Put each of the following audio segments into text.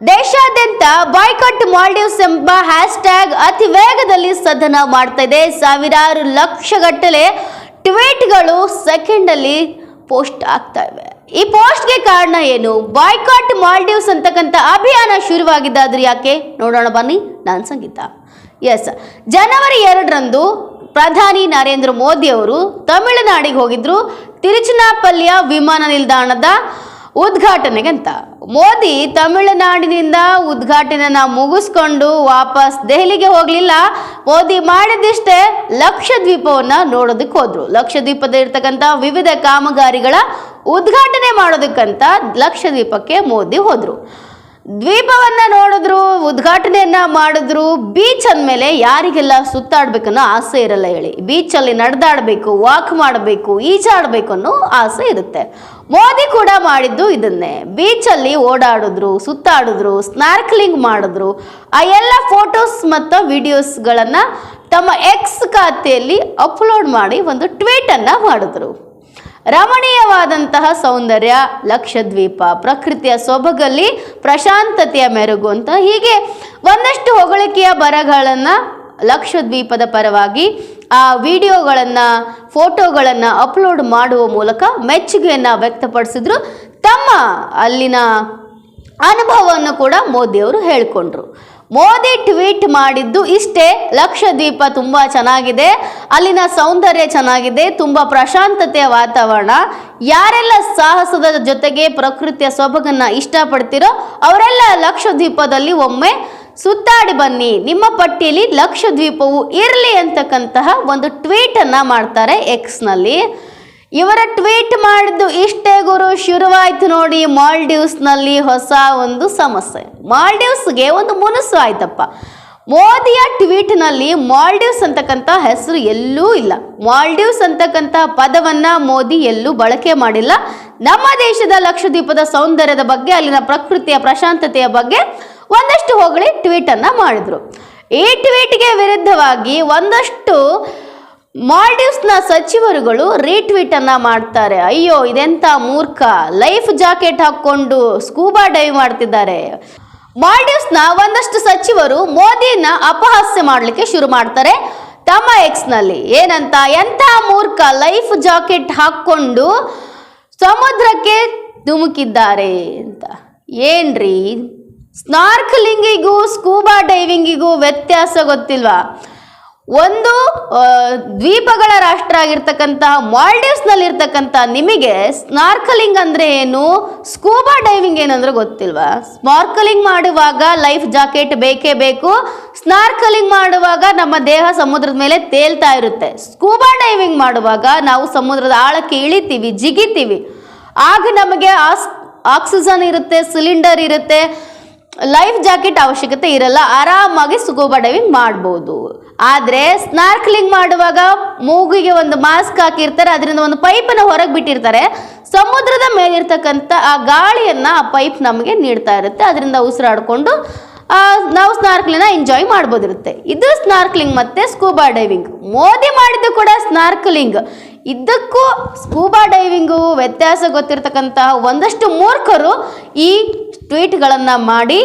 ದೇಶಾದ್ಯಂತ ಬಾಯ್ಕಟ್ ಮಾಲ್ಡೀವ್ಸ್ ಎಂಬ hashtag ಅತಿ ವೇಗದಲ್ಲಿ ಸದನ ಮಾಡ್ತಾ ಇದೆ ಸಾವಿರಾರು ಲಕ್ಷಗಟ್ಟಲೆ ಟ್ವೀಟ್ಗಳು ಸೆಕೆಂಡ್ ಅಲ್ಲಿ ಪೋಸ್ಟ್ ಆಗ್ತಾ ಇವೆ. ಈ ಪೋಸ್ಟ್ಗೆ ಕಾರಣ ಏನು? ಬಾಯ್ಕಾಟ್ ಮಾಲ್ಡೀವ್ಸ್ ಅಂತಕ್ಕಂಥ ಅಭಿಯಾನ ಶುರುವಾಗಿದ್ದಾದ್ರೆ ಯಾಕೆ? ನೋಡೋಣ ಬನ್ನಿ, ನಾನು ಸಂಗೀತ. ಎಸ್, ಜನವರಿ ಎರಡರಂದು ಪ್ರಧಾನಿ ನರೇಂದ್ರ ಮೋದಿ ಅವರು ತಮಿಳುನಾಡಿಗೆ ಹೋಗಿದ್ರು. ತಿರುಚನಾಪಲ್ಲಿಯ ವಿಮಾನ ನಿಲ್ದಾಣದ ಉದ್ಘಾಟನೆಗಂತ. ಮೋದಿ ತಮಿಳುನಾಡಿನಿಂದ ಉದ್ಘಾಟನೆನ ಮುಗಿಸ್ಕೊಂಡು ವಾಪಸ್ ದೆಹಲಿಗೆ ಹೋಗಲಿಲ್ಲ. ಮೋದಿ ಮಾಡಿದಿಷ್ಟೇ ಲಕ್ಷದ್ವೀಪವನ್ನ ನೋಡೋದಕ್ಕೆ ಹೋದ್ರು. ಲಕ್ಷದ್ವೀಪದ ಇರ್ತಕ್ಕಂಥ ವಿವಿಧ ಕಾಮಗಾರಿಗಳ ಉದ್ಘಾಟನೆ ಮಾಡೋದಕ್ಕಂತ ಲಕ್ಷದ್ವೀಪಕ್ಕೆ ಮೋದಿ ಹೋದ್ರು. ದ್ವೀಪವನ್ನ ನೋಡಿದ್ರು, ಉದ್ಘಾಟನೆಯನ್ನ ಮಾಡಿದ್ರು ಬೀಚ್ ಅಂದಮೇಲೆ ಯಾರಿಗೆಲ್ಲ ಸುತ್ತಾಡ್ಬೇಕನ್ನೋ ಆಸೆ ಇರಲ್ಲ ಹೇಳಿ. ಬೀಚಲ್ಲಿ ನಡೆದಾಡಬೇಕು ವಾಕ್ ಮಾಡಬೇಕು ಈಜಾಡಬೇಕು ಅನ್ನೋ ಆಸೆ ಇರುತ್ತೆ. ಮೋದಿ ಕೂಡ ಮಾಡಿದ್ದು ಇದನ್ನೇ. ಬೀಚಲ್ಲಿ ಓಡಾಡಿದ್ರು, ಸುತ್ತಾಡಿದ್ರು ಸ್ನಾರ್ಕ್ಲಿಂಗ್ ಮಾಡಿದ್ರು. ಆ ಎಲ್ಲ ಫೋಟೋಸ್ ಮತ್ತು ವಿಡಿಯೋಸ್ಗಳನ್ನು ತಮ್ಮ ಎಕ್ಸ್ ಖಾತೆಯಲ್ಲಿ ಅಪ್ಲೋಡ್ ಮಾಡಿ ಒಂದು ಟ್ವೀಟನ್ನು ಮಾಡಿದ್ರು. ರಮಣೀಯವಾದಂತಹ ಸೌಂದರ್ಯ, ಲಕ್ಷದ್ವೀಪ, ಪ್ರಕೃತಿಯ ಸೊಬಗಲ್ಲಿ ಪ್ರಶಾಂತತೆಯ ಮೆರುಗು ಅಂತ ಹೀಗೆ ಒಂದಷ್ಟು ಹೊಗಳಿಕೆಯ ಬರಗಳನ್ನು ಲಕ್ಷದ್ವೀಪದ ಪರವಾಗಿ ಆ ವಿಡಿಯೋಗಳನ್ನು, ಫೋಟೋಗಳನ್ನು ಅಪ್ಲೋಡ್ ಮಾಡುವ ಮೂಲಕ ಮೆಚ್ಚುಗೆಯನ್ನು ವ್ಯಕ್ತಪಡಿಸಿದ್ರು. ತಮ್ಮ ಅಲ್ಲಿನ ಅನುಭವವನ್ನು ಕೂಡ ಮೋದಿಯವರು ಹೇಳಿಕೊಂಡ್ರು. ಮೋದಿ ಟ್ವೀಟ್ ಮಾಡಿದ್ದು ಇಷ್ಟೇ. ಲಕ್ಷದ್ವೀಪ ತುಂಬ ಚೆನ್ನಾಗಿದೆ. ಅಲ್ಲಿನ ಸೌಂದರ್ಯ ಚೆನ್ನಾಗಿದೆ. ತುಂಬ ಪ್ರಶಾಂತತೆಯ ವಾತಾವರಣ. ಯಾರೆಲ್ಲ ಸಾಹಸದ ಜೊತೆಗೆ ಪ್ರಕೃತಿಯ ಸೊಬಗನ್ನ ಇಷ್ಟಪಡ್ತೀರೋ ಅವರೆಲ್ಲ ಲಕ್ಷದ್ವೀಪದಲ್ಲಿ ಒಮ್ಮೆ ಸುತ್ತಾಡಿ ಬನ್ನಿ. ನಿಮ್ಮ ಪಟ್ಟಿಯಲ್ಲಿ ಲಕ್ಷದ್ವೀಪವು ಇರಲಿ ಅಂತಕ್ಕಂತಹ ಒಂದು ಟ್ವೀಟನ್ನು ಮಾಡ್ತಾರೆ ಎಕ್ಸ್ನಲ್ಲಿ ಇವರ ಟ್ವೀಟ್ ಮಾಡಿದ್ದು ಇಷ್ಟೇ ಗುರು, ಶುರುವಾಯ್ತು ನೋಡಿ ಮಾಲ್ಡೀವ್ಸ್ನಲ್ಲಿ ಹೊಸ ಒಂದು ಸಮಸ್ಯೆ. ಮಾಲ್ಡೀವ್ಸ್ಗೆ ಒಂದು ಮುನಸು ಆಯ್ತಪ್ಪ. ಮೋದಿಯ ಟ್ವೀಟ್ನಲ್ಲಿ ಮಾಲ್ಡೀವ್ಸ್ ಅಂತಕ್ಕಂಥ ಹೆಸರು ಎಲ್ಲೂ ಇಲ್ಲ. ಮಾಲ್ಡೀವ್ಸ್ ಅಂತಕ್ಕಂಥ ಪದವನ್ನ ಮೋದಿ ಎಲ್ಲೂ ಬಳಕೆ ಮಾಡಿಲ್ಲ. ನಮ್ಮ ದೇಶದ ಲಕ್ಷದ್ವೀಪದ ಸೌಂದರ್ಯದ ಬಗ್ಗೆ, ಅಲ್ಲಿನ ಪ್ರಕೃತಿಯ ಪ್ರಶಾಂತತೆಯ ಬಗ್ಗೆ ಒಂದಷ್ಟು ಹೊಗಳಿ ಟ್ವೀಟನ್ನು ಮಾಡಿದ್ರು. ಈ ಟ್ವೀಟ್ಗೆ ವಿರುದ್ಧವಾಗಿ ಒಂದಷ್ಟು ಮಾಲ್ಡೀವ್ಸ್ನ ಸಚಿವರುಗಳು ರೀಟ್ವೀಟ್ ಅನ್ನ ಮಾಡ್ತಾರೆ. ಅಯ್ಯೋ, ಇದೆಂತ ಮೂರ್ಖ. ಲೈಫ್ ಜಾಕೆಟ್ ಹಾಕೊಂಡು ಸ್ಕೂಬಾ ಡೈವ್ ಮಾಡ್ತಿದ್ದಾರೆ. ಮಾಲ್ಡೀವ್ಸ್ನ ಒಂದಷ್ಟು ಸಚಿವರು ಮೋದಿನ ಅಪಹಾಸ್ಯ ಮಾಡಲಿಕ್ಕೆ ಶುರು ಮಾಡ್ತಾರೆ ತಮ್ಮ ಎಕ್ಸ್ನಲ್ಲಿ. ಏನಂತ, ಎಂಥ ಮೂರ್ಖ ಲೈಫ್ ಜಾಕೆಟ್ ಹಾಕ್ಕೊಂಡು ಸಮುದ್ರಕ್ಕೆ ಧುಮುಕಿದ್ದಾರೆ ಅಂತ. ಏನ್ರಿ? ಸ್ನಾರ್ಕ್ಲಿಂಗಿಗೂ ಸ್ಕೂಬಾ ಡೈವಿಂಗಿಗೂ ವ್ಯತ್ಯಾಸ ಗೊತ್ತಿಲ್ವಾ? ಒಂದು ದ್ವೀಪಗಳ ರಾಷ್ಟ್ರ ಆಗಿರ್ತಕ್ಕಂತಹ ಮಾಲ್ಡೀವ್ಸ್ನಲ್ಲಿರ್ತಕ್ಕಂಥ ನಿಮಗೆ ಸ್ನಾರ್ಕಲಿಂಗ್ ಅಂದರೆ ಏನು? ಸ್ಕೂಬಾ ಡೈವಿಂಗ್ ಏನಂದ್ರೆ ಗೊತ್ತಿಲ್ವಾ? ಸ್ನಾರ್ಕಲಿಂಗ್ ಮಾಡುವಾಗ ಲೈಫ್ ಜಾಕೆಟ್ ಬೇಕೇ ಬೇಕು. ಸ್ನಾರ್ಕಲಿಂಗ್ ಮಾಡುವಾಗ ನಮ್ಮ ದೇಹ ಸಮುದ್ರದ ಮೇಲೆ ತೇಲ್ತಾ ಇರುತ್ತೆ. ಸ್ಕೂಬಾ ಡೈವಿಂಗ್ ಮಾಡುವಾಗ ನಾವು ಸಮುದ್ರದ ಆಳಕ್ಕೆ ಇಳಿತೀವಿ, ಜಿಗಿತೀವಿ. ಆಗ ನಮಗೆ ಆಕ್ಸಿಜನ್ ಇರುತ್ತೆ, ಸಿಲಿಂಡರ್ ಇರುತ್ತೆ. ಲೈಫ್ ಜಾಕೆಟ್ ಅವಶ್ಯಕತೆ ಇರಲ್ಲ, ಆರಾಮಾಗಿ ಸ್ಕೂಬಾ ಡೈವಿಂಗ್ ಮಾಡ್ಬೋದು. ಆದರೆ ಸ್ನಾರ್ಕ್ಲಿಂಗ್ ಮಾಡುವಾಗ ಮೂಗಿಗೆ ಒಂದು ಮಾಸ್ಕ್ ಹಾಕಿರ್ತಾರೆ, ಅದರಿಂದ ಒಂದು ಪೈಪನ್ನು ಹೊರಗೆ ಬಿಟ್ಟಿರ್ತಾರೆ. ಸಮುದ್ರದ ಮೇಲಿರ್ತಕ್ಕಂಥ ಆ ಗಾಳಿಯನ್ನು ಆ ಪೈಪ್ ನಮಗೆ ನೀಡ್ತಾ ಇರುತ್ತೆ. ಅದರಿಂದ ಉಸಿರಾಡಿಕೊಂಡು ನಾವು ಸ್ನಾರ್ಕ್ಲಿನ ಎಂಜಾಯ್ ಮಾಡ್ಬೋದಿರುತ್ತೆ. ಇದು ಸ್ನಾರ್ಕ್ಲಿಂಗ್ ಮತ್ತೆ ಸ್ಕೂಬಾ ಡೈವಿಂಗ್ ಮೋದಿ ಮಾಡಿದ್ದು ಕೂಡ ಸ್ನಾರ್ಕ್ಲಿಂಗ್ ಇದಕ್ಕೂ ಸ್ಕೂಬಾ ಡೈವಿಂಗು ವ್ಯತ್ಯಾಸ ಗೊತ್ತಿರತಕ್ಕಂತಹ ಒಂದಷ್ಟು ಮೂರ್ಖರು ಈ ಟ್ವೀಟ್ಗಳನ್ನು ಮಾಡಿ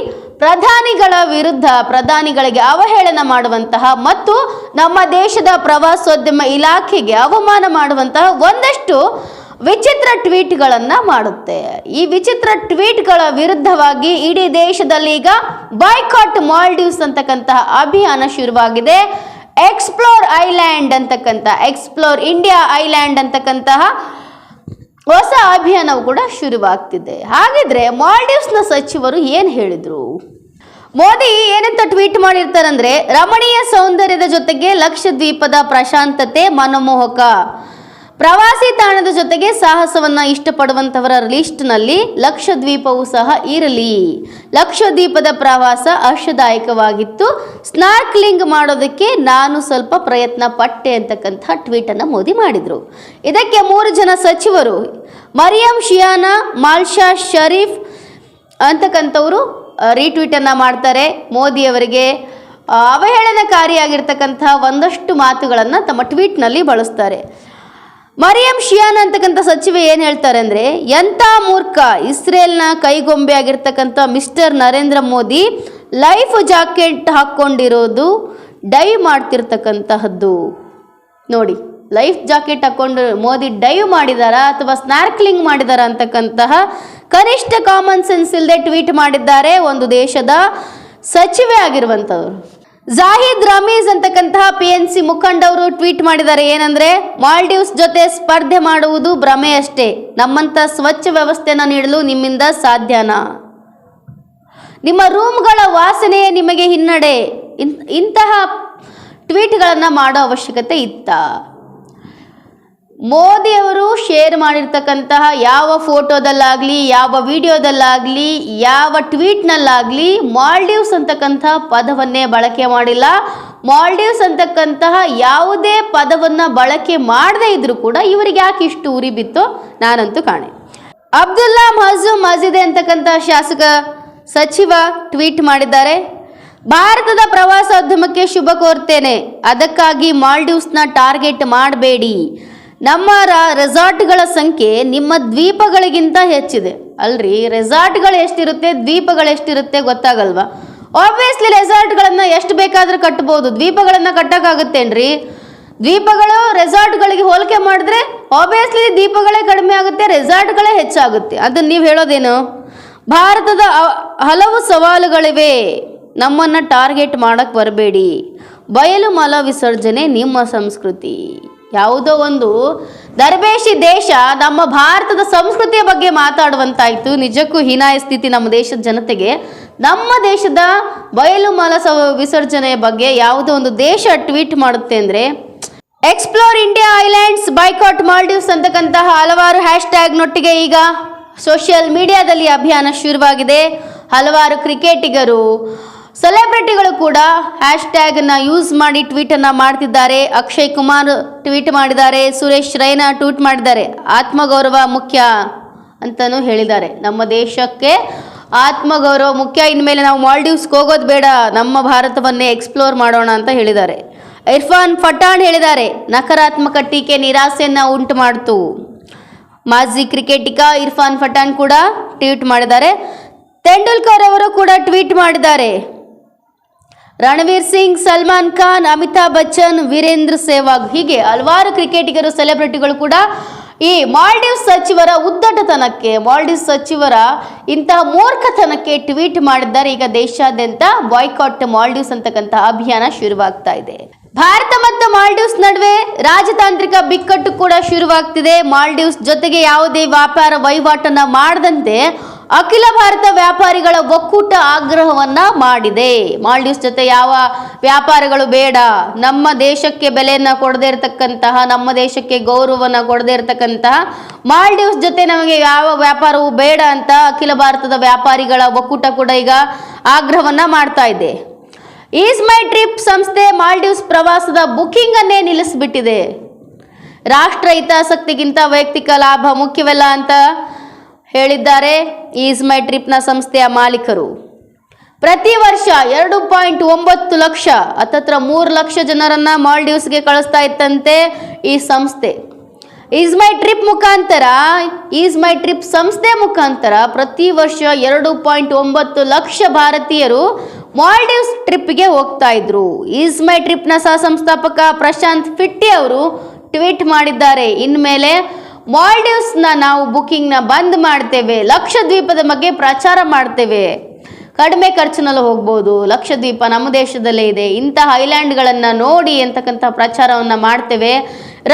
ಪ್ರಧಾನಿಗಳ ವಿರುದ್ಧ ಪ್ರಧಾನಿಗಳಿಗೆ ಅವಹೇಳನ ಮಾಡುವಂತಹ ಮತ್ತು ನಮ್ಮ ದೇಶದ ಪ್ರವಾಸೋದ್ಯಮ ಇಲಾಖೆಗೆ ಅವಮಾನ ಮಾಡುವಂತಹ ಒಂದಷ್ಟು ವಿಚಿತ್ರ ಟ್ವೀಟ್ಗಳನ್ನು ಮಾಡುತ್ತೆ. ಈ ವಿಚಿತ್ರ ಟ್ವೀಟ್ಗಳ ವಿರುದ್ಧವಾಗಿ ಇಡೀ ದೇಶದಲ್ಲಿ ಈಗ ಬಾಯ್ಕಾಟ್ ಮಾಲ್ಡೀವ್ಸ್ ಅಂತಕ್ಕಂತಹ ಅಭಿಯಾನ ಶುರುವಾಗಿದೆ. ಎಕ್ಸ್ಪ್ಲೋರ್ ಐಲ್ಯಾಂಡ್ ಅಂತಕ್ಕಂಥ ಎಕ್ಸ್ಪ್ಲೋರ್ ಇಂಡಿಯಾ ಐಲ್ಯಾಂಡ್ ಅಂತಕ್ಕಂತಹ ಹೊಸ ಅಭಿಯಾನವು ಕೂಡ ಶುರುವಾಗ್ತಿದೆ. ಹಾಗಿದ್ರೆ ಮಾಲ್ಡೀವ್ಸ್ನ ಸಚಿವರು ಏನು ಹೇಳಿದ್ರು? ಮೋದಿ ಏನಂತ ಟ್ವೀಟ್ ಮಾಡಿರ್ತಾರಂದ್ರೆ, ರಮಣೀಯ ಸೌಂದರ್ಯದ ಜೊತೆಗೆ ಲಕ್ಷದ್ವೀಪದ ಪ್ರಶಾಂತತೆ ಮನಮೋಹಕ. ಪ್ರವಾಸಿ ತಾಣದ ಜೊತೆಗೆ ಸಾಹಸವನ್ನ ಇಷ್ಟಪಡುವಂತವರ ಲಿಸ್ಟ್ನಲ್ಲಿ ಲಕ್ಷದ್ವೀಪವು ಸಹ ಇರಲಿ. ಲಕ್ಷದ್ವೀಪದ ಪ್ರವಾಸ ಹರ್ಷದಾಯಕವಾಗಿತ್ತು ಸ್ನಾರ್ಕ್ಲಿಂಗ್ ಮಾಡೋದಕ್ಕೆ ನಾನು ಸ್ವಲ್ಪ ಪ್ರಯತ್ನ ಪಟ್ಟೆ ಅಂತಕ್ಕಂಥ ಟ್ವೀಟನ್ನು ಮೋದಿ ಮಾಡಿದರು. ಇದಕ್ಕೆ ಮೂರು ಜನ ಸಚಿವರು ಮರಿಯಂ ಶಿಯಾನಾ, ಮಾಲ್ಶಾ ಶರೀಫ್ ಅಂತಕ್ಕಂಥವರು ಅನ್ನ ಮಾಡ್ತಾರೆ. ಮೋದಿಯವರಿಗೆ ಅವಹೇಳನಕಾರಿಯಾಗಿರ್ತಕ್ಕಂಥ ಒಂದಷ್ಟು ಮಾತುಗಳನ್ನು ತಮ್ಮ ಟ್ವೀಟ್ನಲ್ಲಿ ಬಳಸ್ತಾರೆ. ಮರಿಯಂ ಶಿಯಾನ್ ಅಂತಕ್ಕಂಥ ಸಚಿವೆ ಏನು ಹೇಳ್ತಾರೆ ಅಂದರೆ, ಎಂಥ ಮೂರ್ಖ ಇಸ್ರೇಲ್ನ ಕೈಗೊಂಬೆ ಆಗಿರ್ತಕ್ಕಂಥ mister Narendra Modi life jacket ಹಾಕ್ಕೊಂಡಿರೋದು dive ಮಾಡ್ತಿರ್ತಕ್ಕಂತಹದ್ದು. ನೋಡಿ, ಲೈಫ್ ಜಾಕೆಟ್ ಹಾಕ್ಕೊಂಡು ಮೋದಿ ಡೈವ್ ಮಾಡಿದಾರ ಅಥವಾ ಸ್ನಾರ್ಕ್ಲಿಂಗ್ ಮಾಡಿದಾರ ಅಂತಕ್ಕಂತಹ ಕನಿಷ್ಠ ಕಾಮನ್ ಸೆನ್ಸ್ ಇಲ್ಲದೆ ಟ್ವೀಟ್ ಮಾಡಿದ್ದಾರೆ ಒಂದು ದೇಶದ ಸಚಿವೆ ಆಗಿರುವಂಥವ್ರು. ಜಾಹಿದ್ ರಮೀಜ್ ಅಂತಕ್ಕಂತಹ ಪಿ ಎನ್ ಸಿ ಮುಖಂಡವರು ಟ್ವೀಟ್ ಮಾಡಿದ್ದಾರೆ ಏನಂದ್ರೆ, ಮಾಲ್ಡೀವ್ಸ್ ಜೊತೆ ಸ್ಪರ್ಧೆ ಮಾಡುವುದು ಭ್ರಮೆ ಅಷ್ಟೇ ನಮ್ಮಂತ ಸ್ವಚ್ಛ ವ್ಯವಸ್ಥೆಯನ್ನು ನೀಡಲು ನಿಮ್ಮಿಂದ ಸಾಧ್ಯನಾ? ನಿಮ್ಮ ರೂಮ್ಗಳ ವಾಸನೆಯೇ ನಿಮಗೆ ಹಿನ್ನಡೆ. ಇಂತಹ ಟ್ವೀಟ್ಗಳನ್ನು ಮಾಡೋ ಅವಶ್ಯಕತೆ ಇತ್ತ? ಮೋದಿಯವರು ಶೇರ್ ಮಾಡಿರ್ತಕ್ಕಂತಹ ಯಾವ ಫೋಟೋದಲ್ಲಾಗಲಿ ಯಾವ ವಿಡಿಯೋದಲ್ಲಾಗಲಿ ಯಾವ ಟ್ವೀಟ್ನಲ್ಲಾಗಲಿ ಮಾಲ್ಡೀವ್ಸ್ ಅಂತಕ್ಕಂಥ ಪದವನ್ನೇ ಬಳಕೆ ಮಾಡಿಲ್ಲ. ಮಾಲ್ಡೀವ್ಸ್ ಅಂತಕ್ಕಂತಹ ಯಾವುದೇ ಪದವನ್ನು ಬಳಕೆ ಮಾಡದೇ ಇದ್ರೂ ಕೂಡ ಇವರಿಗೆ ಯಾಕೆ ಇಷ್ಟು ಉರಿ ಬಿತ್ತೋ ನಾನಂತೂ ಕಾಣೆ. ಅಬ್ದುಲ್ಲಾ ಮಹಜು ಮಜಿದೆ ಅಂತಕ್ಕಂಥ ಶಾಸಕ ಸಚಿವ ಟ್ವೀಟ್ ಮಾಡಿದ್ದಾರೆ. ಭಾರತದ ಪ್ರವಾಸೋದ್ಯಮಕ್ಕೆ ಶುಭ ಕೋರ್ತೇನೆ. ಅದಕ್ಕಾಗಿ ಮಾಲ್ಡೀವ್ಸ್ನ ಟಾರ್ಗೆಟ್ ಮಾಡಬೇಡಿ. ನಮ್ಮ ರೆಸಾರ್ಟ್ಗಳ ಸಂಖ್ಯೆ ನಿಮ್ಮ ದ್ವೀಪಗಳಿಗಿಂತ ಹೆಚ್ಚಿದೆ. ಅಲ್ರಿ ರೆಸಾರ್ಟ್ಗಳು ಎಷ್ಟಿರುತ್ತೆ, ದ್ವೀಪಗಳು ಎಷ್ಟಿರುತ್ತೆ ಗೊತ್ತಾಗಲ್ವಾ? ಆಬ್ವಿಯಸ್ಲಿ ರೆಸಾರ್ಟ್ಗಳನ್ನು ಎಷ್ಟು ಬೇಕಾದರೂ ಕಟ್ಬೋದು. ದ್ವೀಪಗಳನ್ನು ಕಟ್ಟಕ್ಕಾಗುತ್ತೇನ್ರಿ? ದ್ವೀಪಗಳು ರೆಸಾರ್ಟ್ಗಳಿಗೆ ಹೋಲಿಕೆ ಮಾಡಿದ್ರೆ ಆಬ್ವಿಯಸ್ಲಿ ದ್ವೀಪಗಳೇ ಕಡಿಮೆ ಆಗುತ್ತೆ ರೆಸಾರ್ಟ್ಗಳೇ ಹೆಚ್ಚಾಗುತ್ತೆ. ಅದನ್ನ ನೀವು ಹೇಳೋದೇನು? ಭಾರತದ ಹಲವು ಸವಾಲುಗಳಿವೆ. ನಮ್ಮನ್ನು ಟಾರ್ಗೆಟ್ ಮಾಡಕ್ಕೆ ಬರಬೇಡಿ. ಬಯಲು ಮಲ ವಿಸರ್ಜನೆ ನಿಮ್ಮ ಸಂಸ್ಕೃತಿ. ಯಾವುದೋ ಒಂದು ದರ್ಬೇಶಿ ದೇಶ ನಮ್ಮ ಭಾರತದ ಸಂಸ್ಕೃತಿಯ ಬಗ್ಗೆ ಮಾತಾಡುವಂತಾಯ್ತು. ನಿಜಕ್ಕೂ ಹೀನಾಯ ಸ್ಥಿತಿ ನಮ್ಮ ದೇಶದ ಜನತೆಗೆ. ನಮ್ಮ ದೇಶದ ಬಯಲು ಮಲ ವಿಸರ್ಜನೆಯ ಬಗ್ಗೆ ಯಾವುದೋ ಒಂದು ದೇಶ ಟ್ವೀಟ್ ಮಾಡುತ್ತೆ ಅಂದರೆ explore India islands boycott Maldives ಅಂತಕ್ಕಂತಹ ಹಲವಾರು ಹ್ಯಾಶ್ ಟ್ಯಾಗ್ನೊಟ್ಟಿಗೆ ಈಗ ಸೋಷಿಯಲ್ ಮೀಡಿಯಾದಲ್ಲಿ ಅಭಿಯಾನ ಶುರುವಾಗಿದೆ. ಹಲವಾರು ಕ್ರಿಕೆಟಿಗರು ಸೆಲೆಬ್ರಿಟಿಗಳು ಕೂಡ ಹ್ಯಾಶ್ ಟ್ಯಾಗನ್ನು ಯೂಸ್ ಮಾಡಿ ಟ್ವೀಟನ್ನು ಮಾಡ್ತಿದ್ದಾರೆ. ಅಕ್ಷಯ್ ಕುಮಾರ್ ಟ್ವೀಟ್ ಮಾಡಿದ್ದಾರೆ, ಸುರೇಶ್ ರೈನಾ ಟ್ವೀಟ್ ಮಾಡಿದ್ದಾರೆ. ಆತ್ಮಗೌರವ ಮುಖ್ಯ ಅಂತಲೂ ಹೇಳಿದ್ದಾರೆ. ನಮ್ಮ ದೇಶಕ್ಕೆ ಆತ್ಮಗೌರವ ಮುಖ್ಯ. ಇನ್ಮೇಲೆ ನಾವು ಮಾಲ್ಡೀವ್ಸ್ಗೆ ಹೋಗೋದು ಬೇಡ. ನಮ್ಮ ಭಾರತವನ್ನೇ ಎಕ್ಸ್ಪ್ಲೋರ್ ಮಾಡೋಣ ಅಂತ ಹೇಳಿದ್ದಾರೆ. ಇರ್ಫಾನ್ ಪಠಾಣ್ ಹೇಳಿದ್ದಾರೆ, ನಕಾರಾತ್ಮಕ ಟೀಕೆ ನಿರಾಸೆಯನ್ನು ಉಂಟು ಮಾಡ್ತು. ಮಾಜಿ ಕ್ರಿಕೆಟಿಗ ಇರ್ಫಾನ್ ಪಠಾಣ್ ಕೂಡ ಟ್ವೀಟ್ ಮಾಡಿದ್ದಾರೆ. ತೆಂಡೂಲ್ಕರ್ ಅವರು ಕೂಡ ಟ್ವೀಟ್ ಮಾಡಿದ್ದಾರೆ. ರಣವೀರ್ ಸಿಂಗ್, ಸಲ್ಮಾನ್ ಖಾನ್, ಅಮಿತಾಬ್ ಬಚ್ಚನ್, ವೀರೇಂದ್ರ ಸೆಹ್ವಾಗ್ ಹೀಗೆ ಹಲವಾರು ಕ್ರಿಕೆಟಿಗರು, ಸೆಲೆಬ್ರಿಟಿಗಳು ಕೂಡ ಈ ಮಾಲ್ಡೀವ್ಸ್ ಸಚಿವರ ಉದ್ದಟತನಕ್ಕೆ, ಮಾಲ್ಡೀವ್ಸ್ ಸಚಿವರ ಇಂತಹ ಮೂರ್ಖತನಕ್ಕೆ ಟ್ವೀಟ್ ಮಾಡಿದ್ದಾರೆ. ಈಗ ದೇಶಾದ್ಯಂತ ಬಾಯ್ಕಾಟ್ ಮಾಲ್ಡೀವ್ಸ್ ಅಂತಕ್ಕಂತಹ ಅಭಿಯಾನ ಶುರುವಾಗ್ತಾ ಇದೆ. ಭಾರತ ಮತ್ತು ಮಾಲ್ಡೀವ್ಸ್ ನಡುವೆ ರಾಜತಾಂತ್ರಿಕ ಬಿಕ್ಕಟ್ಟು ಕೂಡ ಶುರುವಾಗ್ತಿದೆ. ಮಾಲ್ಡೀವ್ಸ್ ಜೊತೆಗೆ ಯಾವುದೇ ವ್ಯಾಪಾರ ವಹಿವಾಟನ್ನ ಮಾಡದಂತೆ ಅಖಿಲ ಭಾರತ ವ್ಯಾಪಾರಿಗಳ ಒಕ್ಕೂಟ ಆಗ್ರಹವನ್ನ ಮಾಡಿದೆ. ಮಾಲ್ಡೀವ್ಸ್ ಜೊತೆ ಯಾವ ವ್ಯಾಪಾರಗಳು ಬೇಡ. ನಮ್ಮ ದೇಶಕ್ಕೆ ಬೆಲೆಯನ್ನ ಕೊಡದೇ ಇರತಕ್ಕಂತಹ, ನಮ್ಮ ದೇಶಕ್ಕೆ ಗೌರವವನ್ನ ಕೊಡದೇ ಇರತಕ್ಕಂತಹ ಮಾಲ್ಡೀವ್ಸ್ ಜೊತೆ ನಮಗೆ ಯಾವ ವ್ಯಾಪಾರವೂ ಬೇಡ ಅಂತ ಅಖಿಲ ಭಾರತದ ವ್ಯಾಪಾರಿಗಳ ಒಕ್ಕೂಟ ಕೂಡ ಈಗ ಆಗ್ರಹವನ್ನ ಮಾಡ್ತಾ ಇದೆ. ಈಸ್ ಮೈ ಟ್ರಿಪ್ ಸಂಸ್ಥೆ ಮಾಲ್ಡೀವ್ಸ್ ಪ್ರವಾಸದ ಬುಕಿಂಗ್ ಅನ್ನೇ ನಿಲ್ಲಿಸ್ಬಿಟ್ಟಿದೆ. ರಾಷ್ಟ್ರ ಹಿತಾಸಕ್ತಿಗಿಂತ ವೈಯಕ್ತಿಕ ಲಾಭ ಮುಖ್ಯವಲ್ಲ ಅಂತ ಹೇಳಿದ್ದಾರೆ. ಈಸ್ ಮೈ ಟ್ರಿಪ್ನ ಸಂಸ್ಥೆಯ ಮಾಲೀಕರು. ಪ್ರತಿ ವರ್ಷ ಎರಡು ಪಾಯಿಂಟ್ ಒಂಬತ್ತು ಲಕ್ಷ, ಹತ್ತತ್ರ ಮೂರು ಲಕ್ಷ ಜನರನ್ನ ಮಾಲ್ಡೀವ್ಸ್ಗೆ ಕಳಿಸ್ತಾ ಇತ್ತಂತೆ ಈ ಸಂಸ್ಥೆ. ಈಸ್ ಮೈ ಟ್ರಿಪ್ ಮುಖಾಂತರ ಈಸ್ ಮೈ ಟ್ರಿಪ್ ಸಂಸ್ಥೆ ಮುಖಾಂತರ ಪ್ರತಿ ವರ್ಷ ಎರಡು ಪಾಯಿಂಟ್ ಒಂಬತ್ತು ಲಕ್ಷ ಭಾರತೀಯರು ಮಾಲ್ಡೀವ್ಸ್ ಟ್ರಿಪ್ಗೆ ಹೋಗ್ತಾ ಇದ್ರು. ಈಸ್ ಮೈ ಟ್ರಿಪ್ನ ಸಹ ಸಂಸ್ಥಾಪಕ ಪ್ರಶಾಂತ್ ಫಿಟ್ಟಿ ಅವರು ಟ್ವೀಟ್ ಮಾಡಿದ್ದಾರೆ. ಇನ್ಮೇಲೆ ಮಾಲ್ಡೀವ್ಸ್ನ ನಾವು ಬುಕಿಂಗ್ನ ಬಂದ್ ಮಾಡ್ತೇವೆ. ಲಕ್ಷದ್ವೀಪದ ಬಗ್ಗೆ ಪ್ರಚಾರ ಮಾಡ್ತೇವೆ. ಕಡಿಮೆ ಖರ್ಚಿನಲ್ಲಿ ಹೋಗ್ಬೋದು. ಲಕ್ಷದ್ವೀಪ ನಮ್ಮ ದೇಶದಲ್ಲೇ ಇದೆ. ಇಂಥ ಐಲ್ಯಾಂಡ್ಗಳನ್ನು ನೋಡಿ ಅಂತಕ್ಕಂಥ ಪ್ರಚಾರವನ್ನು ಮಾಡ್ತೇವೆ.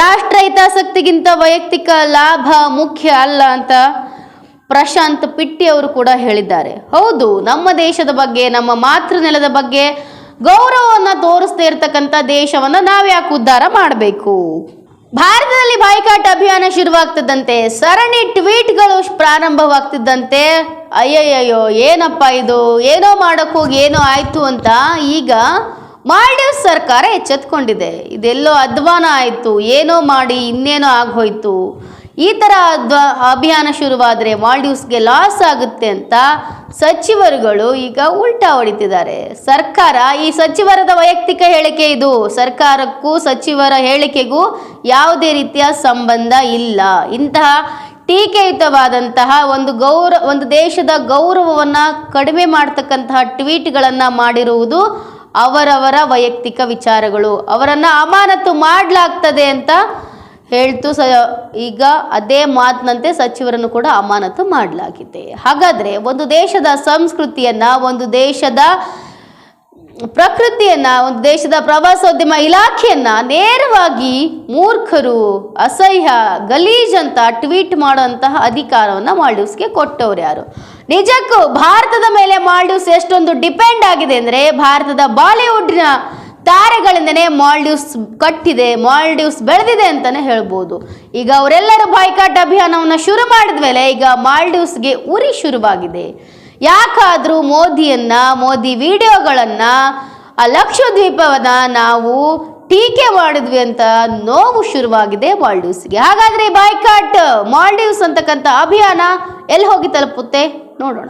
ರಾಷ್ಟ್ರ ಹಿತಾಸಕ್ತಿಗಿಂತ ವೈಯಕ್ತಿಕ ಲಾಭ ಮುಖ್ಯ ಅಲ್ಲ ಅಂತ ಪ್ರಶಾಂತ್ ಪಿಟ್ಟಿ ಅವರು ಕೂಡ ಹೇಳಿದ್ದಾರೆ. ಹೌದು, ನಮ್ಮ ದೇಶದ ಬಗ್ಗೆ, ನಮ್ಮ ಮಾತೃ ನೆಲದ ಬಗ್ಗೆ ಗೌರವವನ್ನು ತೋರಿಸ್ತಾ ಇರ್ತಕ್ಕಂಥ ದೇಶವನ್ನು ನಾವ್ಯಾಕೆ ಉದ್ಧಾರ ಮಾಡಬೇಕು? ಭಾರತದಲ್ಲಿ ಬಾಯ್ಕಾಟ್ ಅಭಿಯಾನ ಶುರುವಾಗ್ತಿದ್ದಂತೆ, ಸರಣಿ ಟ್ವೀಟ್ಗಳು ಪ್ರಾರಂಭವಾಗ್ತಿದ್ದಂತೆ, ಅಯ್ಯಯ್ಯಯ್ಯೋ, ಏನಪ್ಪ ಇದು? ಏನೋ ಹೋಗಿ ಏನೋ ಆಯಿತು ಅಂತ ಈಗ ಮಾಲ್ಡೀವ್ಸ್ ಸರ್ಕಾರ ಎಚ್ಚೆತ್ಕೊಂಡಿದೆ. ಇದೆಲ್ಲೋ ಅಧ್ವಾನ ಆಯಿತು, ಏನೋ ಮಾಡಿ ಇನ್ನೇನೋ ಆಗೋಯ್ತು ಈ ಥರ ಅಭಿಯಾನ ಶುರುವಾದರೆ ಮಾಲ್ಡೀವ್ಸ್ಗೆ ಲಾಸ್ ಆಗುತ್ತೆ ಅಂತ ಸಚಿವರುಗಳು ಈಗ ಉಲ್ಟಾ ಹೊಡಿತಿದ್ದಾರೆ ಸರ್ಕಾರ, ಈ ಸಚಿವರದ ವೈಯಕ್ತಿಕ ಹೇಳಿಕೆ ಇದು. ಸರ್ಕಾರಕ್ಕೂ ಸಚಿವರ ಹೇಳಿಕೆಗೂ ಯಾವುದೇ ರೀತಿಯ ಸಂಬಂಧ ಇಲ್ಲ. ಇಂತಹ ಟೀಕೆಯುತವಾದಂತಹ ಒಂದು ಗೌರ, ಒಂದು ದೇಶದ ಗೌರವವನ್ನು ಕಡಿಮೆ ಮಾಡ್ತಕ್ಕಂತಹ ಟ್ವೀಟ್ಗಳನ್ನು ಮಾಡಿರುವುದು ಅವರವರ ವೈಯಕ್ತಿಕ ವಿಚಾರಗಳು. ಅವರನ್ನು ಅಮಾನತು ಮಾಡಲಾಗ್ತದೆ ಅಂತ ಹೇಳ್ತು, ಸ, ಈಗ ಅದೇ ಮಾತಿನಂತೆ ಸಚಿವರನ್ನು ಕೂಡ ಅಮಾನತು ಮಾಡಲಾಗಿದೆ. ಹಾಗಾದರೆ ಒಂದು ದೇಶದ ಸಂಸ್ಕೃತಿಯನ್ನು, ಒಂದು ದೇಶದ ಪ್ರಕೃತಿಯನ್ನು, ಒಂದು ದೇಶದ ಪ್ರವಾಸೋದ್ಯಮ ಇಲಾಖೆಯನ್ನು ನೇರವಾಗಿ ಮೂರ್ಖರು, ಅಸಹ್ಯ, ಗಲೀಜ್ ಅಂತ ಟ್ವೀಟ್ ಮಾಡುವಂತಹ ಅಧಿಕಾರವನ್ನು ಮಾಲ್ಡೀವ್ಸ್ಗೆ ಕೊಟ್ಟವ್ರು ಯಾರು? ನಿಜಕ್ಕೂ ಭಾರತದ ಮೇಲೆ ಮಾಲ್ಡೀವ್ಸ್ ಎಷ್ಟೊಂದು ಡಿಪೆಂಡ್ ಆಗಿದೆ ಅಂದರೆ, ಭಾರತದ ಬಾಲಿವುಡ್ನ ತಾರೆಗಳಿಂದನೇ ಮಾಲ್ಡೀವ್ಸ್ ಕಟ್ಟಿದೆ, ಮಾಲ್ಡೀವ್ಸ್ ಬೆಳೆದಿದೆ ಅಂತಾನೆ ಹೇಳ್ಬೋದು. ಈಗ ಅವರೆಲ್ಲರೂ ಬಾಯ್ಕಾಟ್ ಅಭಿಯಾನವನ್ನು ಶುರು ಮಾಡಿದ್ಮೇಲೆ ಈಗ ಮಾಲ್ಡೀವ್ಸ್ಗೆ ಉರಿ ಶುರುವಾಗಿದೆ. ಯಾಕಾದರೂ ಮೋದಿಯನ್ನು, ಮೋದಿ ವಿಡಿಯೋಗಳನ್ನ, ಆ ಲಕ್ಷದ್ವೀಪವನ್ನ ನಾವು ಟೀಕೆ ಮಾಡಿದ್ವಿ ಅಂತ ನೋವು ಶುರುವಾಗಿದೆ ಮಾಲ್ಡೀವ್ಸ್ಗೆ. ಹಾಗಾದರೆ ಬಾಯ್ಕಾಟ್ ಮಾಲ್ಡೀವ್ಸ್ ಅಂತಕ್ಕಂಥ ಅಭಿಯಾನ ಎಲ್ಲಿ ಹೋಗಿ ತಲುಪುತ್ತೆ? ನೋಡೋಣ.